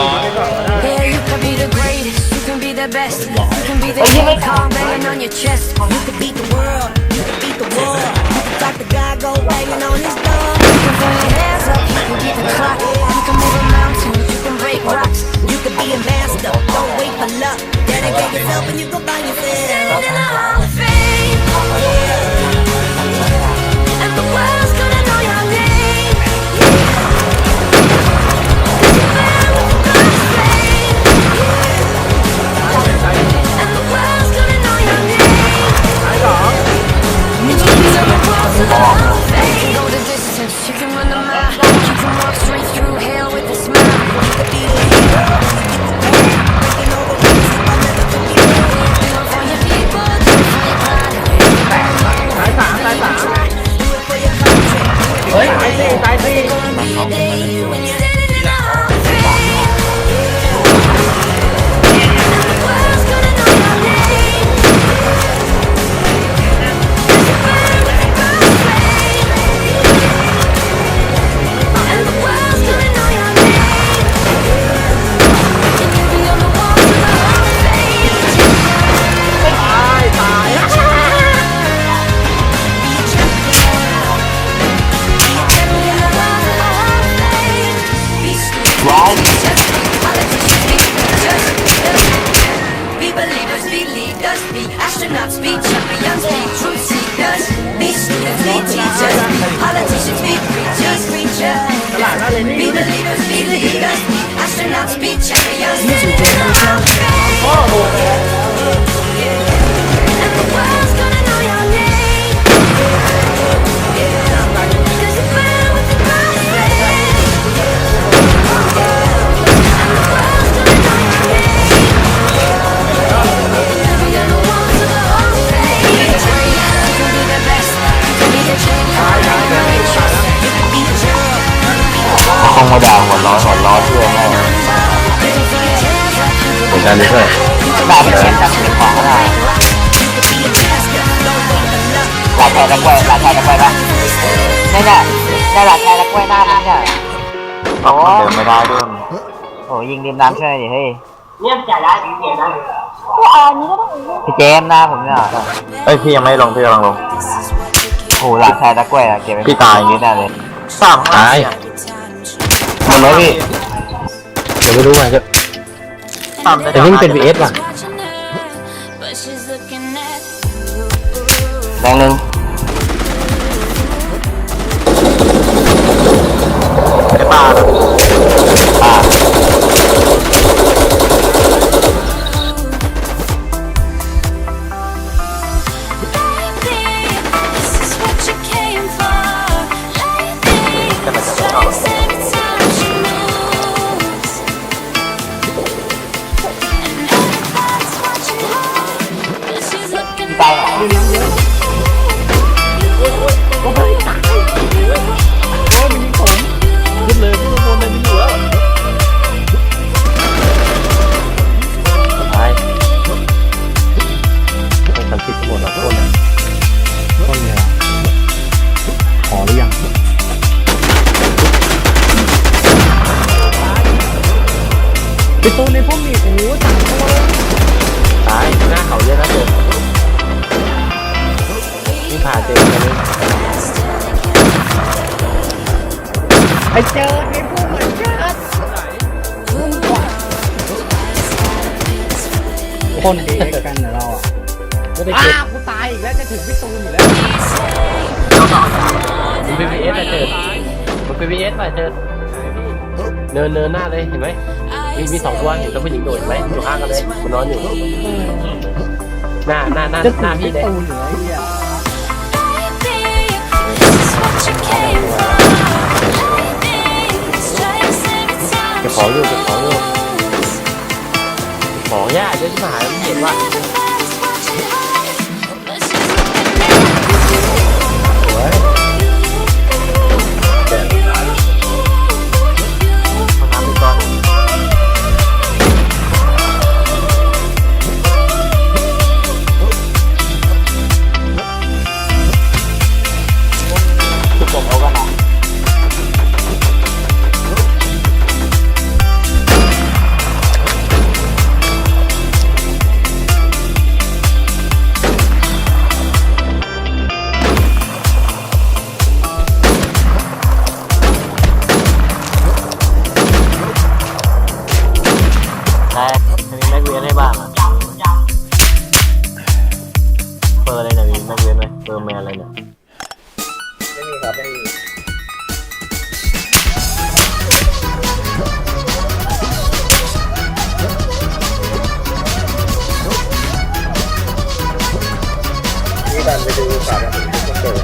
ร้อย Yeah, you can be the greatest, you can be the best, you can be the oh, king Kong banging on your chest. You can beat the world, you can beat the world. You can talk the guy go banging on his door. You can put your hands up, you can beat the clock. be leaders, be astronauts, be champions, be truth seekers, be students, be teachers, be politicians, be preachers, preachers. Be leaders, be leaders, be astronauts, be champions. Be อนกันเลยเพื่อนด่าเป็นเช่นกันเป็นของก็ได้ be a master, don't wait for luck. หลานชายตะกล้วยหลานชายตะกล้วยปะนี่นน่ะนี่หลานชายตะกล้วยหน้ามึงเนี่ยโอ้เดินไม่ได้ด้วยโอ้ยิงริมน้ำช่วยดิเฮ้ยพี่เจมส์หน้าผมเนี่ยเอ้ยพี่ยังไม่ลงพี่กำลังลงโอ้หลานชายตะกล้วยอะเก็บพี่ตายอย่างนี้แน่เลยสามตายหมดแล้วพี่เดี๋ยวไม่รู้ไงก็แต่นี่เป็น VS ว่ะ But she's looking at แรงหนึ่ง เจอในพวกเหมือนกันคนเด็กกันเหรอเราอะก็ได้เก็บกูตายอีกแล้วจะถึงพี่ตูนอยู่แล้วมันเป็น VS อะเจิดมันเป็น VS ป่ะเจิดเนินเนินหน้าเลยเห็นไหมมีมีสองตัวเห็นตัวผู้หญิงโดดเห็นไหมอยู่ข้างกันเลยมันนอนอยู่หน้าหน้าหน้าจะหถึน้างพี่พี่เลย ตูนอยู่แล้วไอ้เหี้ย This is what you came for. Time เก็บของอยู่เก็บของอยู่ของยากเยอะที่หายมันเห็นว่า everybody's watching her, but she's looking at น้ำมีก้อนจุดจบเอากันนะ อร์อะไรเนี่ยมีแม็กเวนไหมเปอร์แมนอะไรเนี่ยไม่มีครับไม่มีนี่ดันไปดูสามนาทีที่เจอ